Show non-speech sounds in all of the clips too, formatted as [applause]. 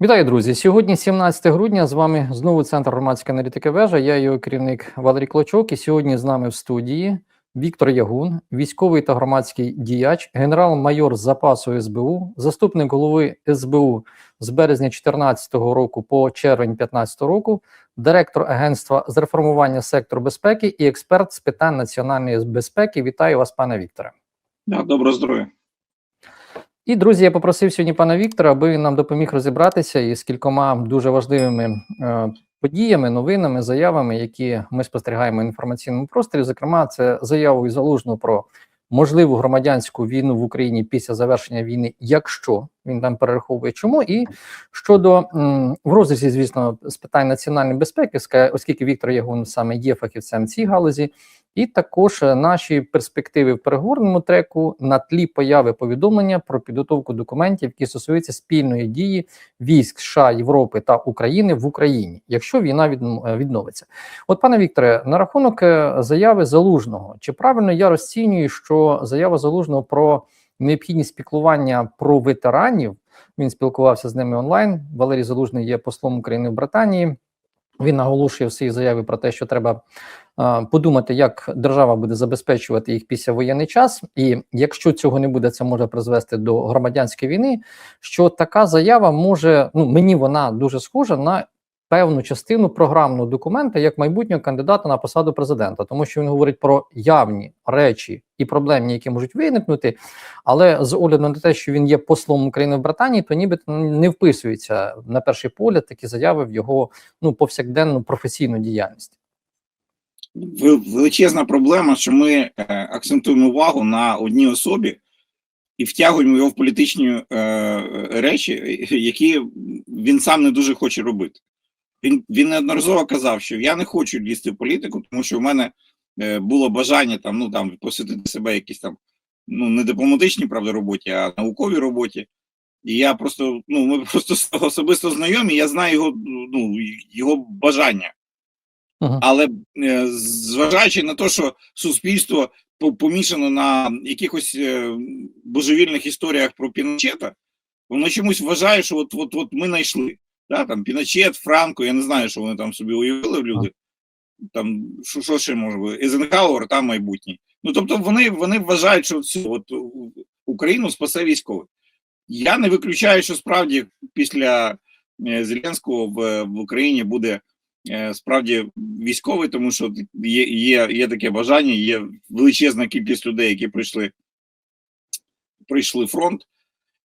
Вітаю, друзі! Сьогодні 17 грудня. З вами знову центр громадської аналітики вежа. Я його керівник Валерій Клочок. І сьогодні з нами в студії Віктор Ягун, військовий та громадський діяч, генерал-майор запасу СБУ, заступник голови СБУ з березня 2014 року по червень 2015 року, директор агентства з реформування сектору безпеки і експерт з питань національної безпеки. Вітаю вас, пане Вікторе. Доброго здоров'я. І друзі, я попросив сьогодні пана Віктора, аби він нам допоміг розібратися із кількома дуже важливими е, подіями, новинами, заявами, які ми спостерігаємо в інформаційному просторі. Зокрема, це заявою залужного про можливу громадянську війну в Україні після завершення війни, якщо він там перераховує чому, і щодо м, в розрізі, звісно, з питань національної безпеки, оскільки Віктор Ягун саме є фахівцем цій галузі, і також е, наші перспективи в переговорному треку на тлі появи повідомлення про підготовку документів, які стосуються спільної дії військ США, Європи та України в Україні, якщо війна е, відновиться. От, пане Вікторе, на рахунок е, заяви залужного, чи правильно я розцінюю, що заява залужного про необхідність піклування про ветеранів? Він спілкувався з ними онлайн. Валерій Залужний є послом України в Британії. Він наголошує в своїй заяві про те, що треба е, подумати, як держава буде забезпечувати їх після воєнний час, і якщо цього не буде, це може призвести до громадянської війни. Що така заява може, ну мені вона дуже схожа на певну частину програмного документа як майбутнього кандидата на посаду президента, тому що він говорить про явні речі і проблемні, які можуть виникнути. Але з огляду на те, що він є послом України в Британії, то нібито не вписується на перший погляд такі заяви в його ну повсякденну професійну діяльність. Величезна проблема, що ми е, акцентуємо увагу на одній особі і втягуємо його в політичні е, речі, які він сам не дуже хоче робити. Він, він неодноразово казав, що я не хочу лізти в політику, тому що в мене е, було бажання там, ну, там, посвятити себе якісь там, ну, не дипломатичній, правда, роботі, а науковій роботі. І я просто, ну, ми [laughs] просто особисто знайомі, я знаю його, ну, його бажання. Мгм. Але е, зважаючи на те, що суспільство помішано на якихось е, божевільних історіях про Піночета, воно чомусь вважає, що от, от, от ми знайшли. Да, там Піночет, Франко, я не знаю, що вони там собі уявили люди. Там, що, що ще може бути? Езенхауер, там майбутнє. Ну тобто вони, вони вважають, що все, от, Україну спасе військовий. Я не виключаю, що справді після е, Зеленського в, в Україні буде е, справді військовий, тому що є, є, є таке бажання, є величезна кількість людей, які прийшли, прийшли фронт.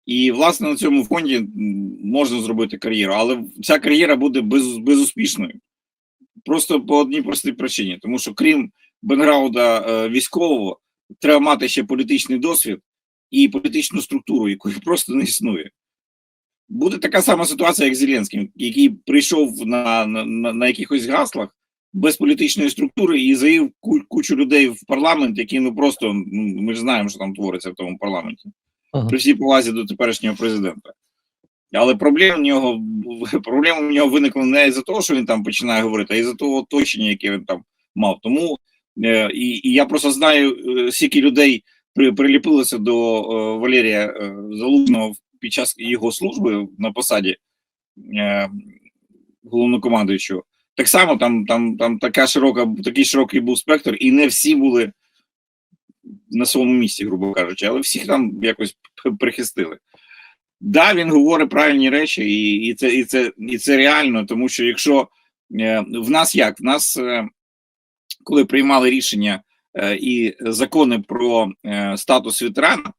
І, власне, на цьому фонді можна зробити кар'єру, але ця кар'єра буде без, безуспішною. Просто по одній простій причині, тому що крім бенграуда е, військового, треба мати ще політичний досвід і політичну структуру, якої [laughs] просто не існує. Буде така сама ситуація, як з Зеленським, який прийшов на, на, на, якихось гаслах без політичної структури і заїв кучу людей в парламент, які ну просто ну, ми ж знаємо, що там твориться в тому парламенті Ага. при всій повазі до теперішнього президента. Але проблема в нього [laughs] проблема в нього виникла не із-за того, що він там починає говорити, а із-за того оточення, яке він там мав. Тому е, і, і я просто знаю, е, скільки людей при, приліпилося до е, Валерія е, Залужного під час його служби на посаді е, головнокомандуючого. Так само там, там, там така широка, такий широкий був спектр, і не всі були на своєму місці, грубо кажучи, але всіх там якось прихистили. Да, він говорить правильні речі, і, і, це, і, це, і це реально, тому що якщо е, в нас як? В нас, е, коли приймали рішення е, і закони про е, статус ветерана,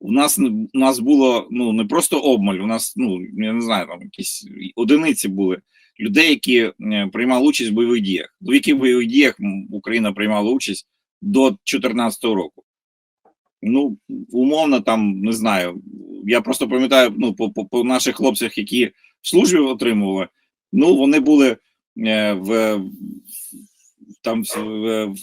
у нас, у нас було ну, не просто обмаль, у нас, ну, я не знаю, там якісь одиниці були людей, які е, приймали участь в бойових діях. В яких бойових діях Україна приймала участь до 2014 року. Ну, умовно, там не знаю. Я просто пам'ятаю ну, по, по, по наших хлопцях, які в службі отримували, ну, вони були е, в, в там в, в,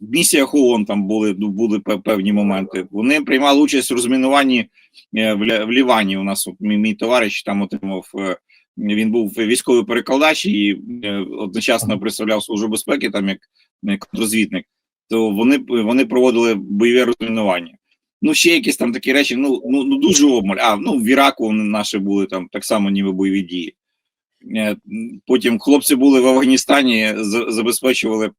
місіях ООН там були, ну, були певні моменти. Вони приймали участь в розмінуванні е, в, в Лівані. У нас от, мій, мій товариш там отримав. е, Він був військовий перекладач і е, одночасно представляв службу безпеки, там як, як розвідник то вони вони проводили бойове розмінування. Ну, ще якісь там такі речі, ну, ну, ну дуже обмаль. А, ну, в Іраку наші були там так само, ніби бойові дії. Е, Потім хлопці були в Афганістані, забезпечували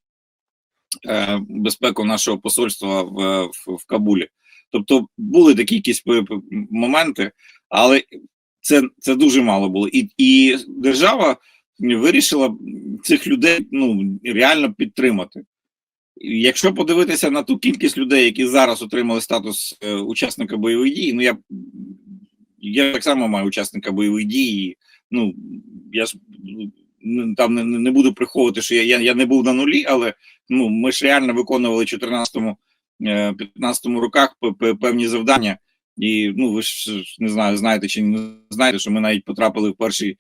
е, безпеку нашого посольства в, в, в Кабулі. Тобто були такі якісь моменти, але це, це дуже мало було. І, і держава вирішила цих людей ну, реально підтримати. Якщо подивитися на ту кількість людей, які зараз отримали статус е, учасника бойових дій, ну я, я так само маю учасника бойових дій. Ну я ж ну, там не, не буду приховувати, що я, я, я не був на нулі, але ну ми ж реально виконували в 14-15 роках п- п- певні завдання. І ну ви ж не знаю, знаєте чи не знаєте, що ми навіть потрапили в перший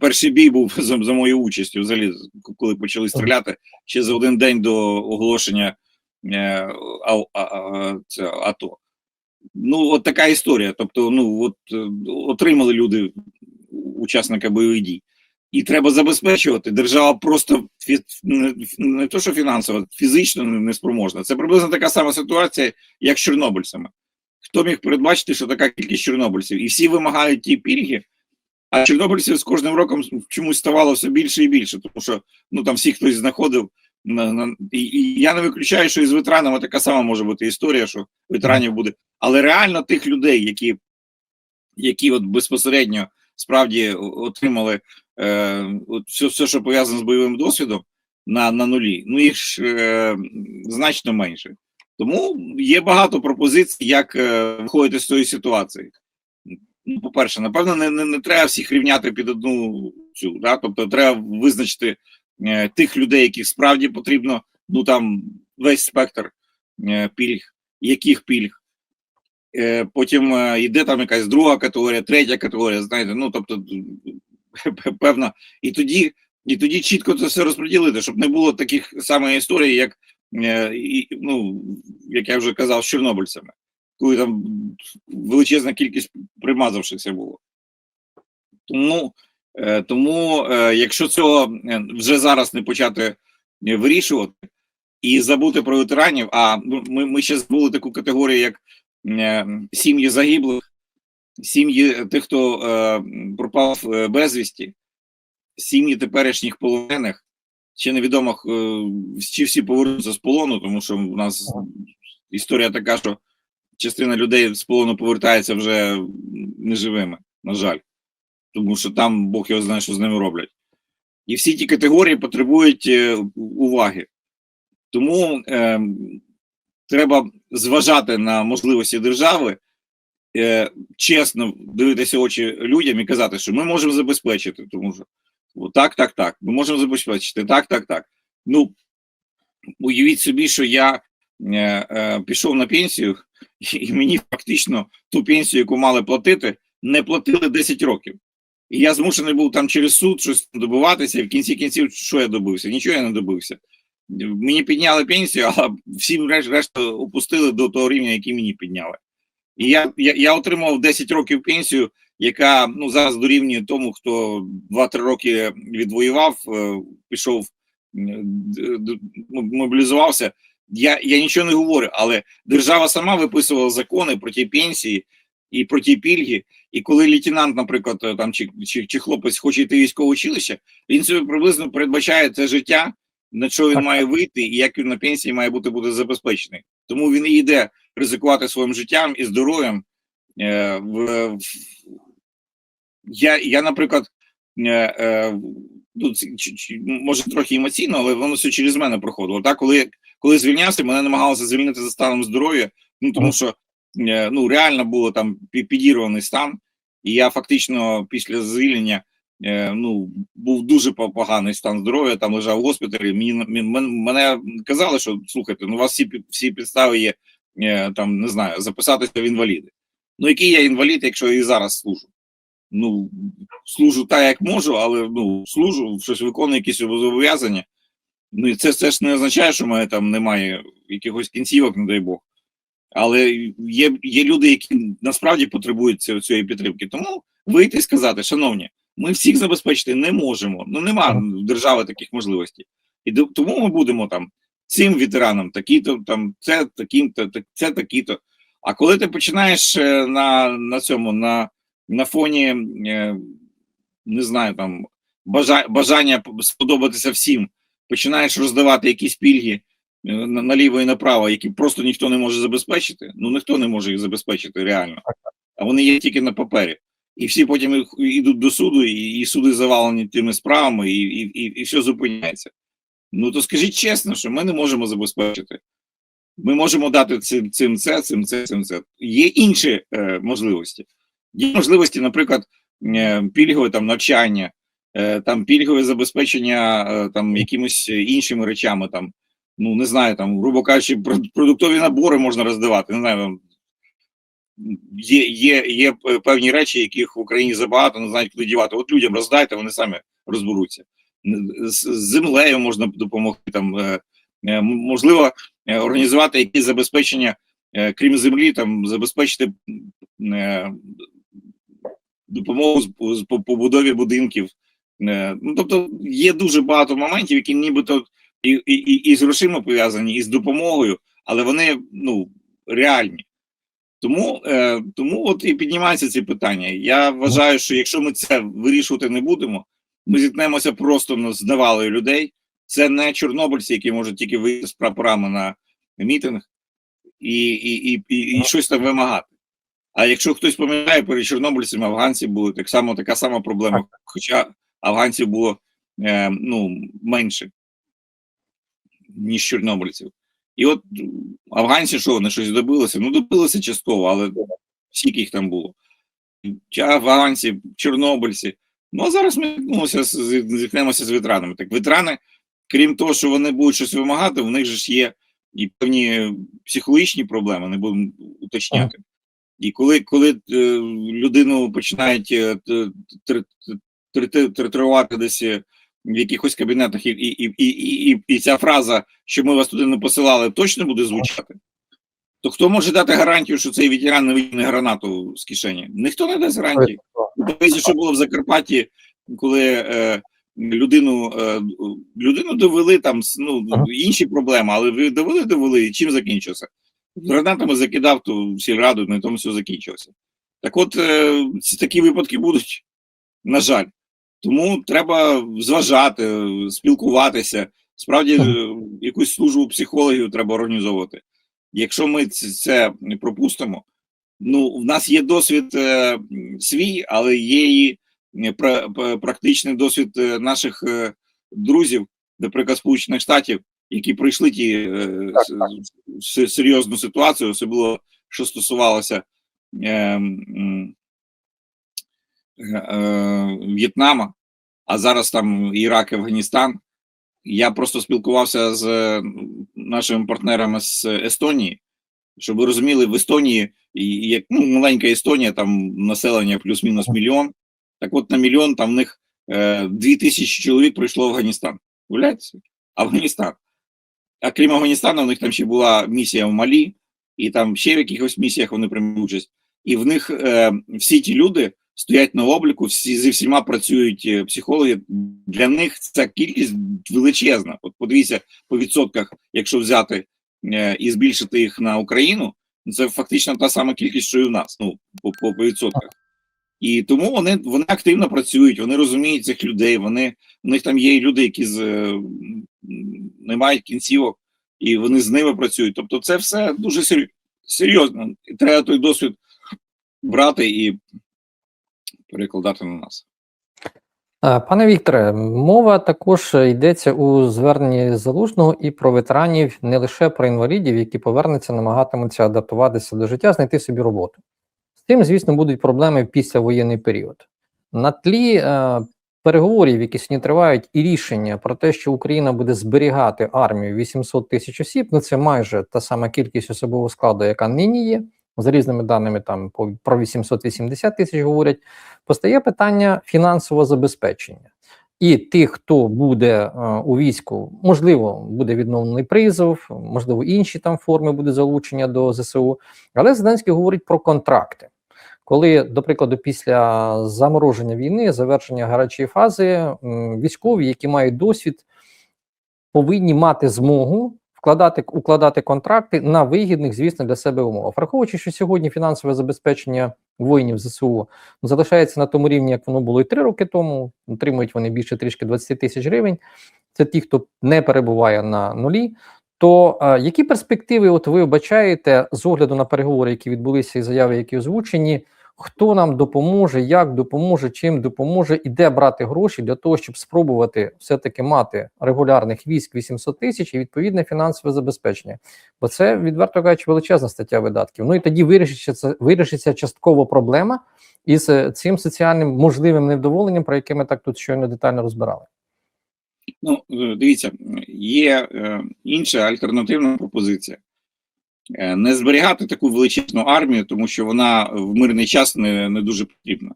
перший бій був за, за моєю участю, взагалі, коли почали стріляти ще за один день до оголошення е, а, а, це, АТО. Ну, от така історія. Тобто, ну от е, отримали люди учасника бойових дій. І треба забезпечувати. Держава просто фі, не, не то, що фінансово, фізично неспроможна. Це приблизно така сама ситуація, як з чорнобильцями. Хто міг передбачити, що така кількість чорнобильців? І всі вимагають ті пільги, а чорнобильців з кожним роком чомусь ставало все більше і більше, тому що ну там всі хтось знаходив. На, на, і, і я не виключаю, що і з ветеранами така сама може бути історія, що ветеранів буде. Але реально тих людей, які, які от безпосередньо справді отримали е, от все, все, що пов'язане з бойовим досвідом на, на нулі, ну їх ж е, значно менше. Тому є багато пропозицій, як е, виходити з цієї ситуації. Ну, по-перше, напевно, не, не, не треба всіх рівняти під одну цю. Да? Тобто, треба визначити е, тих людей, яких справді потрібно, ну там весь спектр е, пільг, яких пільг. Е, потім е, йде там якась друга категорія, третя категорія, знаєте, ну тобто певна. І тоді, і тоді чітко це все розподілити, щоб не було таких саме історій, як е, ну, як я вже казав, з чорнобильцями, коли там величезна кількість примазавшихся було. Тому, е, тому е, якщо цього е, вже зараз не почати вирішувати і забути про ветеранів, а ну, ми, ми ще забули таку категорію, як сім'ї загиблих, сім'ї тих, хто пропав безвісті, сім'ї теперішніх полонених. Ще невідомо, чи всі повернуться з полону, тому що у нас історія така, що частина людей з полону повертається вже неживими, на жаль. Тому що там Бог його знає, що з ними роблять. І всі ті категорії потребують е, уваги. Тому е, треба зважати на можливості держави, е, чесно дивитися очі людям і казати, що ми можемо забезпечити, тому що так, так, так, ми можемо забезпечити, так, так, так. Ну, уявіть собі, що я пішов на пенсію, і мені фактично ту пенсію, яку мали платити, не платили 10 років. І я змушений був там через суд щось добиватися, і в кінці кінців, що я добився? Нічого я не добився. Мені підняли пенсію, а всім решт, решта опустили до того рівня, який мені підняли. І я, я, я отримав 10 років пенсію, яка ну зараз дорівнює тому, хто 2-3 роки відвоював, е, пішов, д- мобілізувався. Я, я нічого не говорю, але держава сама виписувала закони про ті пенсії і про ті пільги. І коли лейтенант, наприклад, е, там чи, чи, чи хлопець хоче йти в військове училище, він собі приблизно передбачає це життя, на що він має вийти, і як він на пенсії має бути буде забезпечений. Тому він і йде ризикувати своїм життям і здоров'ям. Е, в, в, я, я, наприклад, е, е, ну, може трохи емоційно, але воно все через мене проходило. Так, коли, коли звільнявся, мене намагалися звільнити за станом здоров'я, ну тому що е, ну реально було там підірваний стан, і я фактично після звільнення е, ну був дуже поганий стан здоров'я, там лежав в госпіталі. Мені мен- мен- мене казали, що слухайте, ну у вас всі всі підстави є е, там, не знаю, записатися в інваліди. Ну, який я інвалід, якщо я і зараз служу? Ну, служу так, як можу, але ну, служу, щось виконую якісь зобов'язання. Ну і це, це ж не означає, що в мене там немає якихось кінцівок, не дай Бог. Але є, є люди, які насправді потребують цієї, цієї підтримки. Тому вийти і сказати, шановні, ми всіх забезпечити не можемо. Ну нема в держави таких можливостей. І до- тому ми будемо там цим ветеранам, такі-то там, це таким-то, це такі-то. А коли ти починаєш е, на, на цьому, на, на фоні, е, не знаю, там бажання сподобатися всім, починаєш роздавати якісь пільги е, наліво і направо, які просто ніхто не може забезпечити. Ну ніхто не може їх забезпечити реально. А вони є тільки на папері. І всі потім йдуть до суду, і, суди завалені тими справами, і, і, і все зупиняється. Ну то скажіть чесно, що ми не можемо забезпечити. Ми можемо дати цим, цим це, цим це, цим це. Є інші е, можливості. Є можливості, наприклад, е, пільгове там навчання, е, там пільгове забезпечення е, там якимось іншими речами, там, ну не знаю, там, грубо кажучи, продуктові набори можна роздавати. Не знаю, там, є, є, є певні речі, яких в Україні забагато, не знають, куди дівати. От людям роздайте, вони самі розберуться. З, землею можна допомогти там. можливо, організувати якісь забезпечення, крім землі, там забезпечити допомогу з, по- побудові будинків. Е, Ну, тобто є дуже багато моментів, які нібито і, і, і, з грошима пов'язані, і з допомогою, але вони ну, реальні. Тому, е, тому от і піднімаються ці питання. Я вважаю, що якщо ми це вирішувати не будемо, ми зіткнемося просто на- з навалою людей. Це не чорнобильці, які можуть тільки вийти з прапорами на мітинг і, і, і, і, і щось там вимагати. А якщо хтось пам'ятає, перед чорнобильцями афганці були так само така сама проблема, хоча афганців було е, ну, менше, ніж чорнобильців. І от афганці, що вони щось добилися? Ну, добилися частково, але скільки їх там було. Афганці, чорнобильці. Ну, а зараз ми ну, зіткнемося з ветеранами. Так ветерани, крім того, що вони будуть щось вимагати, в них же ж є і певні психологічні проблеми, не будемо уточняти. І коли, коли е, людину починають е, третувати десь е, в якихось кабінетах, і, і, і, і, і, і ця фраза, що ми вас туди не посилали, точно буде звучати, то хто може дати гарантію, що цей ветеран не витягне гранату з кишені? Ніхто не дасть гарантії. Дивіться, що було в Закарпатті, коли е, людину, е, людину довели там ну, інші проблеми, але ви довели, довели, і чим закінчився? Гранатами закидав ту сільраду, на тому все закінчилося. Так от е, ці такі випадки будуть, на жаль. Тому треба зважати, спілкуватися. Справді, е, якусь службу психологів треба організовувати. Якщо ми це пропустимо, ну, в нас є досвід е, свій, але є і е, пра- пра- практичний досвід наших е, друзів, наприклад, Сполучених Штатів, які пройшли ті е, с- с- серйозну ситуацію, особливо що стосувалося е, е, е, В'єтнама, а зараз там Ірак, Афганістан. Я просто спілкувався з е, нашими партнерами з Естонії, щоб ви розуміли, в Естонії як ну, маленька Естонія, там населення плюс-мінус мільйон. Так от на мільйон там в них е, дві тисячі чоловік пройшло в Афганістан. Уявляєте? Афганістан. А крім Афганістану, у них там ще була місія в Малі, і там ще в якихось місіях вони приймали участь. І в них е, всі ті люди стоять на обліку, всі зі всіма працюють е, психологи. Для них ця кількість величезна. От подивіться по відсотках, якщо взяти е, і збільшити їх на Україну, ну, це фактично та сама кількість, що і в нас. Ну по, по відсотках. І тому вони, вони активно працюють, вони розуміють цих людей. Вони у них там є люди, які з, е, не мають кінцівок, і вони з ними працюють. Тобто, це все дуже серйозно. І треба той досвід брати і перекладати на нас. Пане Вікторе, мова також йдеться у зверненні залужного і про ветеранів, не лише про інвалідів, які повернуться, намагатимуться адаптуватися до життя, знайти собі роботу. З цим, звісно, будуть проблеми в післявоєнний період. На тлі е, переговорів, які сьогодні тривають, і рішення про те, що Україна буде зберігати армію 800 тисяч осіб, ну це майже та сама кількість особового складу, яка нині є. За різними даними, там по- про 880 тисяч говорять постає питання фінансового забезпечення. І тих, хто буде е, у війську, можливо, буде відновлений призов, можливо, інші там форми буде залучення до ЗСУ. Але Зеленський говорить про контракти. Коли, до прикладу, після замороження війни, завершення гарячої фази, військові, які мають досвід, повинні мати змогу вкладати укладати контракти на вигідних, звісно, для себе умовах. Враховуючи, що сьогодні фінансове забезпечення воїнів ЗСУ залишається на тому рівні, як воно було і три роки тому. Отримують вони більше трішки 20 тисяч гривень. Це ті, хто не перебуває на нулі. То е, які перспективи, от ви вбачаєте з огляду на переговори, які відбулися, і заяви, які озвучені, хто нам допоможе, як допоможе, чим допоможе, і де брати гроші для того, щоб спробувати все-таки мати регулярних військ 800 тисяч і відповідне фінансове забезпечення? Бо це відверто кажучи, величезна стаття видатків. Ну і тоді вирішиться вирішиться частково проблема із е, цим соціальним можливим невдоволенням, про яке ми так тут щойно детально розбирали. Ну, е, дивіться, є е, інша альтернативна пропозиція. Е, Не зберігати таку величезну армію, тому що вона в мирний час не, не дуже потрібна.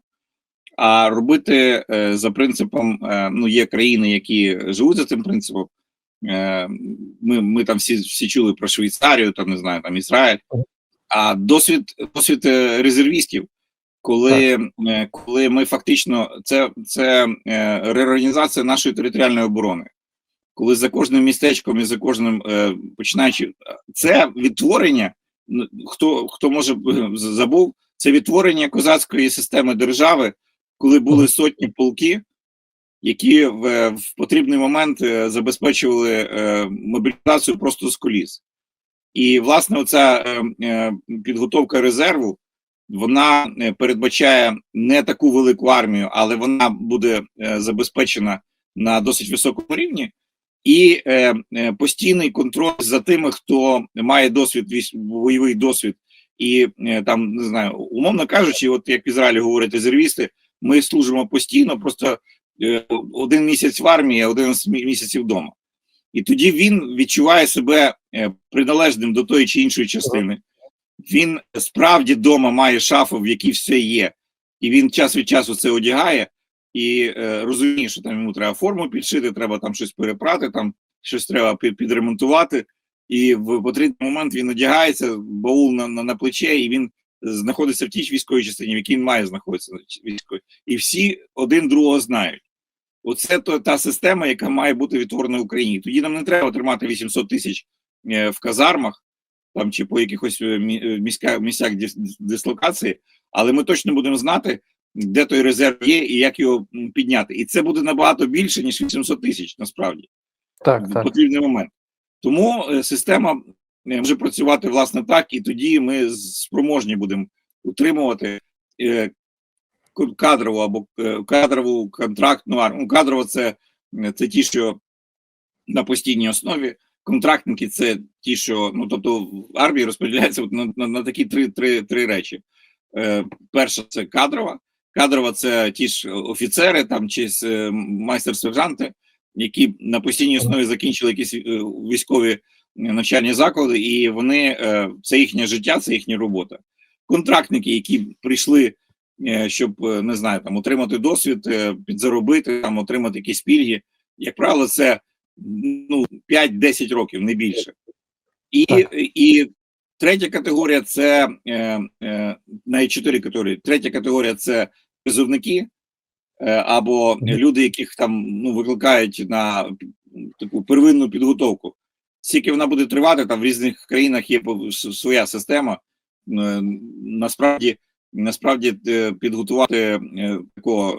А робити е, за принципом: е, ну, є країни, які живуть за цим принципом. Ми, ми там всі, всі чули про Швейцарію, там не знаю, там Ізраїль. А досвід, досвід резервістів, коли, коли ми фактично це, це реорганізація нашої територіальної оборони. Коли за кожним містечком і за кожним е, починаючи, це відтворення, ну, хто, хто може забув, це відтворення козацької системи держави, коли були сотні полки, які в, в потрібний момент е, забезпечували е, мобілізацію просто з коліс. І, власне, оця е, е, підготовка резерву вона е, передбачає не таку велику армію, але вона буде е, забезпечена на досить високому рівні, і е, е, постійний контроль за тими, хто має досвід бойовий досвід, і е, там не знаю, умовно кажучи, от як в Ізраїлі говорять резервісти, ми служимо постійно, просто е, один місяць в армії, а один місяців вдома. І тоді він відчуває себе е, приналежним до тої чи іншої частини. Він справді вдома має шафу, в якій все є, і він час від часу це одягає і е, розуміє, що там йому треба форму підшити, треба там щось перепрати, там щось треба підремонтувати. І в потрібний момент він одягається, баул на, на, на плече, і він знаходиться в тій військовій частині, в якій він має знаходитися військовій. І всі один другого знають. Оце то та система, яка має бути відтворена в Україні. Тоді нам не треба тримати 800 тисяч е, в казармах там чи по якихось е, е, місцях дислокації, але ми точно будемо знати, де той резерв є і як його підняти. І це буде набагато більше, ніж 800 тисяч, насправді, Так, в так. потрібний момент. Тому е, система е, може працювати власне так, і тоді ми спроможні будемо утримувати е, кадрову або кадрову контрактну армію. Ну, Кадрово це, це ті, що на постійній основі. Контрактники це ті, що ну тобто в армії розподіляється на, на, на такі три, три, три речі. Е, перша це кадрова. Кадрова це ті ж офіцери там чи е, майстер-сержанти, які на постійній основі закінчили якісь е, військові навчальні заклади, і вони е, це їхнє життя, це їхня робота. Контрактники, які прийшли, е, щоб е, не знаю, там отримати досвід, е, підзаробити, там отримати якісь пільги. Як правило, це ну 5-10 років, не більше. І, і третя категорія це е, е, навіть чотири категорії. Третя категорія це призовники е, або люди, яких там ну викликають на таку первинну підготовку. Скільки вона буде тривати, там в різних країнах є своя система. Е, Насправді, насправді е, підготувати такого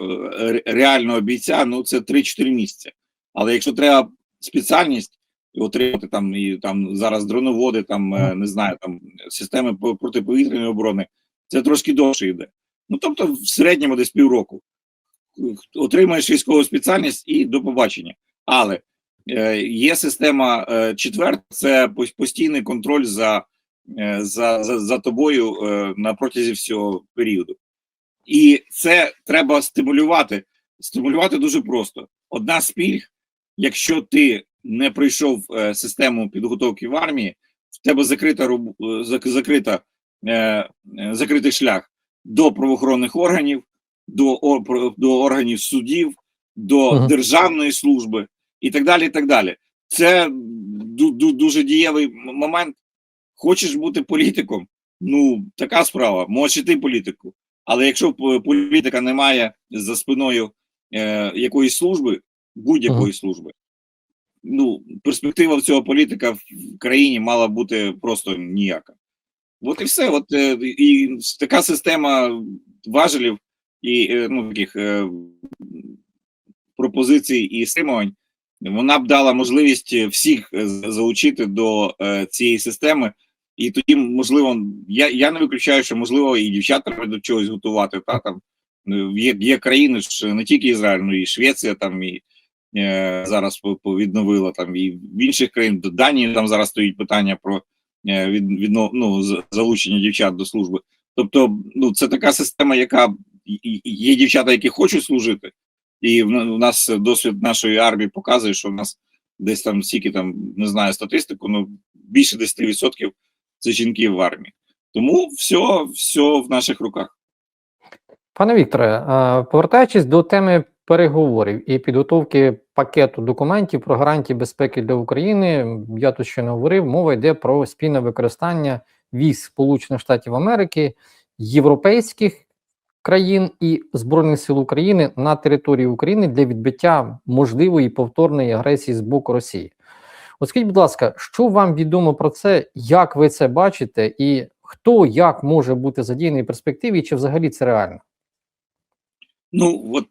реального бійця, ну це 3-4 місяці. Але якщо треба спеціальність і отримати там і там зараз дроноводи, там не знаю, там системи протиповітряної оборони, це трошки довше йде. Ну тобто, в середньому десь півроку отримаєш військову спеціальність і до побачення. Але е, є система е, четверта, це постійний контроль за, е, за, за, за тобою е, на протязі всього періоду. І це треба стимулювати. Стимулювати дуже просто. Одна з пільг, якщо ти не пройшов е, систему підготовки в армії, в тебе закрита роб- е, зак- закрита, е, е, закритий шлях до правоохоронних органів, до, до органів судів, до Мгм. державної служби і так далі. І так далі. Це ду- ду- дуже дієвий момент. Хочеш бути політиком? Ну, така справа. Можеш іти політику. Але якщо політика не має за спиною е, якоїсь служби, будь-якої служби, ну, перспектива в цього політика в країні мала бути просто ніяка. От і все. От е, і така система важелів і е, ну, таких е, пропозицій і стримувань, вона б дала можливість всіх залучити до цієї системи. І тоді, можливо, я, я не виключаю, що можливо і дівчат до чогось готувати. Та там є, є країни ж не тільки Ізраїль, ну і Швеція там і е, зараз відновила там і в інших країн до Данії там зараз стоїть питання про е, від, відно, ну, залучення дівчат до служби. Тобто, ну це така система, яка є дівчата, які хочуть служити, і в, нас досвід нашої армії показує, що в нас десь там стільки там не знаю статистику, ну більше 10% це жінки в армії. Тому все, все в наших руках. Пане Вікторе, повертаючись до теми переговорів і підготовки пакету документів про гарантії безпеки для України, я тут ще не говорив, мова йде про спільне використання військ Сполучених Штатів Америки, європейських країн і Збройних сил України на території України для відбиття можливої повторної агресії з боку Росії. Скажіть, будь ласка, що вам відомо про це, як ви це бачите, і хто як може бути задіяний в перспективі, чи взагалі це реально? Ну от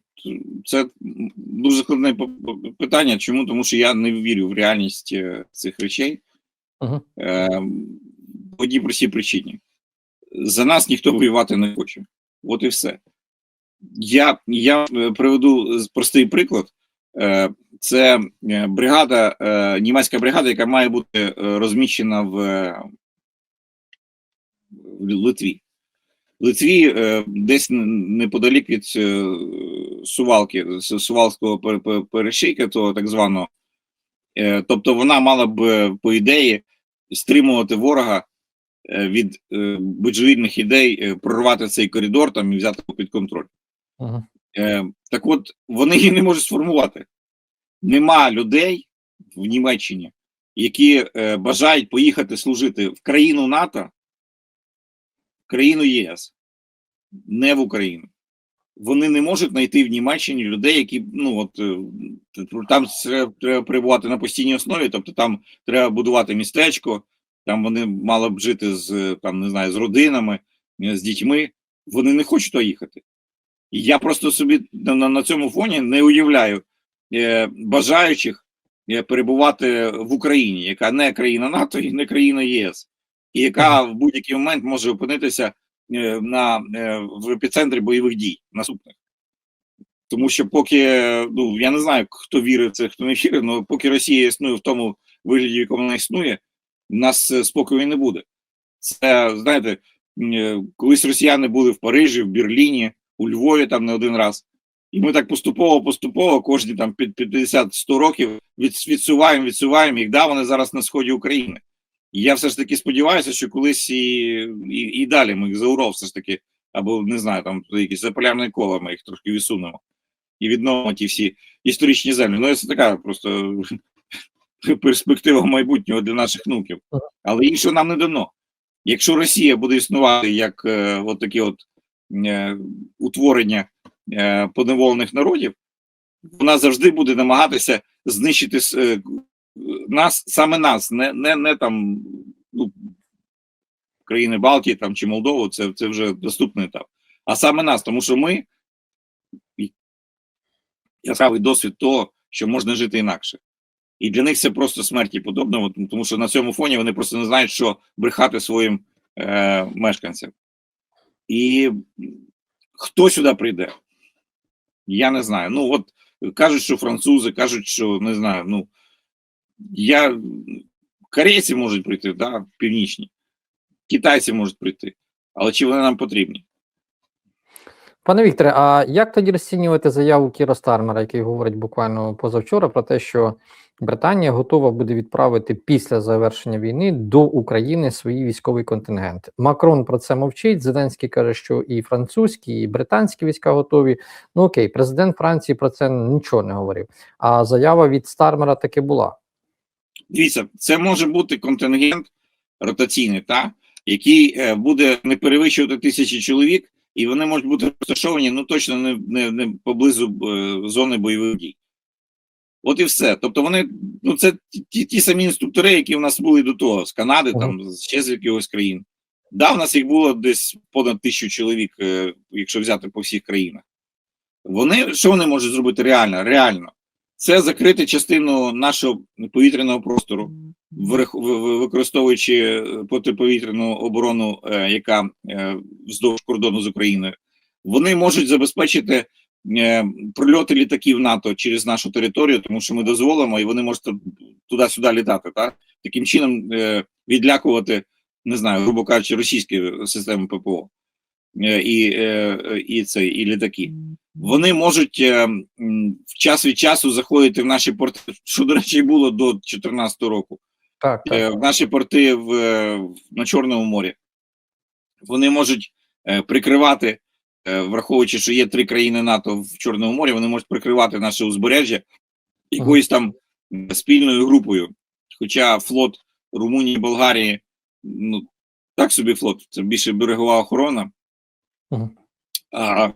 це дуже складне питання. Чому? Тому що я не вірю в реальність е, цих речей. По одній простій причині. За нас ніхто воювати не хоче. От і все. Я, я е, приведу простий приклад. Е, Це бригада, німецька бригада, яка має бути розміщена в, в Литві. В Литві десь неподалік від Сувалки, С- Сувалського пер- пер- перешийка, того так званого. Е, Тобто вона мала б, е, по ідеї, стримувати ворога е, від божевільних ідей, прорвати цей коридор там і взяти його під контроль. Е, Так от, вони її не можуть сформувати. Нема людей в Німеччині, які бажають поїхати служити в країну НАТО, в країну ЄС, не в Україну. Вони не можуть знайти в Німеччині людей, які ну от е, там треба, перебувати на постійній основі, тобто там треба будувати містечко, там вони мали б жити з там не знаю з родинами, е, з дітьми. Вони не хочуть туди їхати. І я просто собі на, на, цьому фоні не уявляю е, бажаючих е, перебувати в Україні, яка не країна НАТО і не країна ЄС, і яка в будь-який момент може опинитися на, е, в епіцентрі бойових дій наступних. Тому що поки, е, ну я не знаю, хто вірить в це, хто не вірить, але поки Росія існує в тому вигляді, в якому вона існує, в нас е, спокою не буде. Це знаєте, е, колись росіяни були в Парижі, в Берліні, у Львові там не один раз. І ми так поступово, поступово, кожні там під 50-100 років від, відсуваємо, відсуваємо їх. Да, вони зараз на сході України. І я все ж таки сподіваюся, що колись і, і, і далі ми їх за Урал все ж таки, або не знаю, там якісь за полярне коло ми їх трошки відсунемо і відновимо ті всі історичні землі. Ну, це така просто [laughs] перспектива майбутнього для наших внуків. Але іншого нам не дано. Якщо Росія буде існувати як е, от такі от е, утворення е, поневолених народів, вона завжди буде намагатися знищити е, нас, саме нас, не, не, не там ну, країни Балтії там, чи Молдову, це, це вже доступний етап. А саме нас, тому що ми яскравий досвід того, що можна жити інакше. І для них це просто смерті подобно, тому що на цьому фоні вони просто не знають, що брехати своїм е, мешканцям. І хто сюди прийде? Я не знаю. Ну, от кажуть, що французи, кажуть, що не знаю. Ну я корейці можуть прийти, да, північні, китайці можуть прийти. Але чи вони нам потрібні? Пане Вікторе, а як тоді розцінювати заяву Кіра Стармера, який говорить буквально позавчора про те, що Британія готова буде відправити після завершення війни до України свої військовий контингент? Макрон про це мовчить. Зеленський каже, що і французькі, і британські війська готові. Ну окей, президент Франції про це нічого не говорив. А заява від Стармера таки була. Дивіться, це може бути контингент ротаційний, та, який е, буде не перевищувати тисячі чоловік, і вони можуть бути розташовані ну точно не, не, не поблизу е, зони бойових дій. От і все. Тобто вони, ну це ті, ті самі інструктори, які в нас були до того, з Канади, там ще з якихось країн. Да, в нас їх було десь понад тисячу чоловік, е, якщо взяти по всіх країнах. Вони що вони можуть зробити реально? Реально, це закрити частину нашого повітряного простору, використовуючи е, протиповітряну оборону, е, яка е, вздовж кордону з Україною. Вони можуть забезпечити прильоти літаків НАТО через нашу територію, тому що ми дозволимо, і вони можуть туди-сюди літати. Так? Таким чином відлякувати, не знаю, грубо кажучи, російські системи ППО і, е, і, це, і літаки. Вони можуть е, в час від часу заходити в наші порти, що, до речі, було до 2014 року Так, е, так. в наші порти в, е, на Чорному морі. Вони можуть е, прикривати, е, враховуючи, що є три країни НАТО в Чорному морі, вони можуть прикривати наше узбережжя якоюсь там спільною групою. Хоча флот Румунії, Болгарії, ну так собі флот, це більше берегова охорона. Мгм. А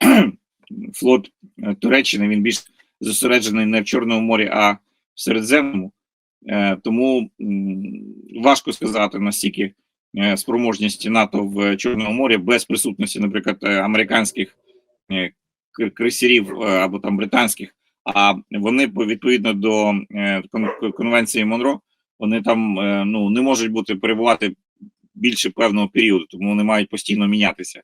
[clears throat] флот е, Туреччини він більш зосереджений не в Чорному морі, а в Середземному. Е, Тому важко сказати настільки е, спроможності НАТО в Чорному морі без присутності, наприклад, американських крейсерів або там британських. А вони по- відповідно до конвенції Монро, вони там ну не можуть бути перебувати більше певного періоду, тому вони мають постійно мінятися.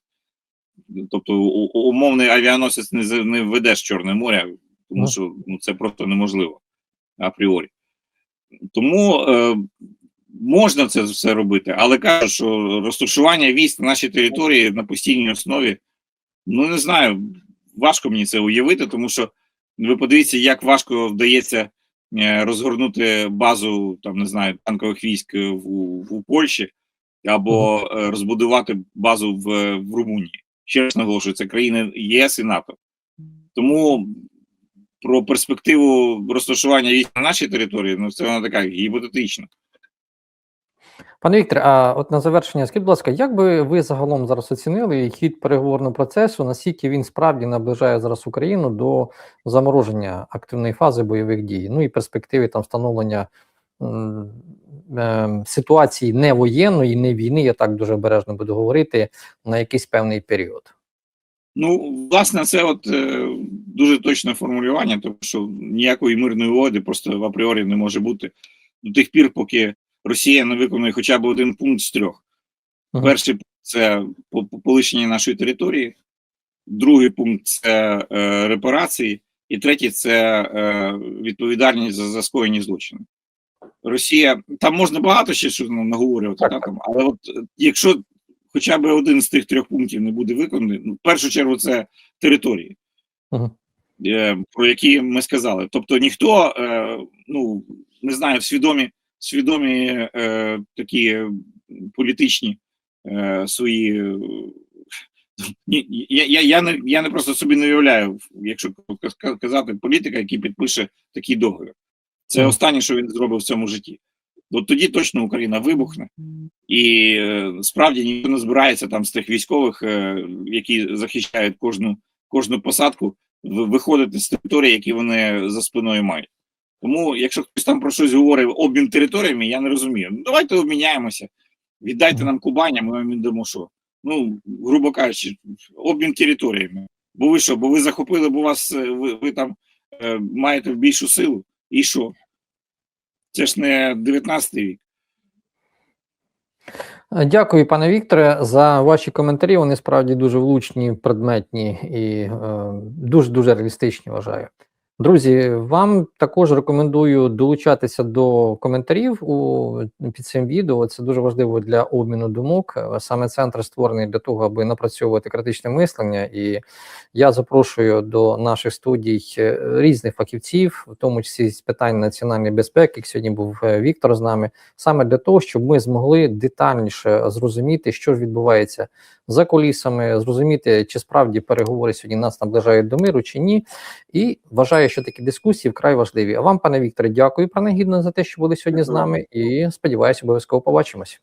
Тобто умовний авіаносець не, не веде з Чорне море, тому Ну. що ну, це просто неможливо апріорі. Тому е, можна це все робити, але кажу, що розташування військ на нашій території на постійній основі, ну не знаю, важко мені це уявити, тому що ви подивіться, як важко вдається е, розгорнути базу там, не знаю, танкових військ в, в, у Польщі або е, розбудувати базу в, в Румунії. Ще раз наголошую, це країни ЄС і НАТО. Тому про перспективу розташування військ на нашій території, ну це вона така гіпотетична. Пане Вікторе, а от на завершення, скажіть, будь ласка, як би ви загалом зараз оцінили хід переговорного процесу, наскільки він справді наближає зараз Україну до замороження активної фази бойових дій, ну і перспективи там встановлення ситуації не воєнної, не війни, я так дуже обережно буду говорити, на якийсь певний період? Ну, власне, це от е, дуже точне формулювання, тому що ніякої мирної угоди просто в апріорі не може бути до тих пір, поки Росія не виконує хоча б один пункт з трьох. Мгм. Перший пункт це по- по- полишення нашої території, другий пункт це е, репарації, і третій це е, відповідальність за, за скоєні злочини. Росія там можна багато ще що ну, наговорювати, Так, та, там, але от е, якщо хоча б один з тих трьох пунктів не буде виконаний, ну, в першу чергу це території, Мгм. е, про які ми сказали. Тобто ніхто, е, ну не знаю, свідомі, свідомі е, такі політичні е, свої. е, Ні, я, я, я, не, я не просто собі не уявляю, якщо ка- казати політика, який підпише такий договір. Це останнє, що він зробив в цьому житті. От тоді точно Україна вибухне, і е, справді ніхто не збирається там з тих військових, е, які захищають кожну, кожну посадку, виходити з території, які вони за спиною мають. Тому, якщо хтось там про щось говорить обмін територіями, я не розумію. Ну, давайте обміняємося. Віддайте нам Кубань, а ми вам віддамо що. Ну, грубо кажучи, обмін територіями. Бо ви що, бо ви захопили, бо вас е, ви, ви там е, маєте більшу силу, і що? Це ж не 19 вік. Дякую, пане Вікторе, за ваші коментарі. Вони справді дуже влучні, предметні і дуже дуже реалістичні. Вважаю. Друзі, вам також рекомендую долучатися до коментарів у під цим відео. Це дуже важливо для обміну думок. Саме центр створений для того, аби напрацьовувати критичне мислення. І я запрошую до наших студій е, різних фахівців, в тому числі з питань національної безпеки. як Сьогодні був е, Віктор з нами саме для того, щоб ми змогли детальніше зрозуміти, що ж відбувається за колісами, зрозуміти, чи справді переговори сьогодні нас наближають до миру чи ні. І вважаю, що такі дискусії вкрай важливі. А вам, пане Вікторе, дякую принагідно за те, що були сьогодні з нами, і сподіваюся, обов'язково побачимось.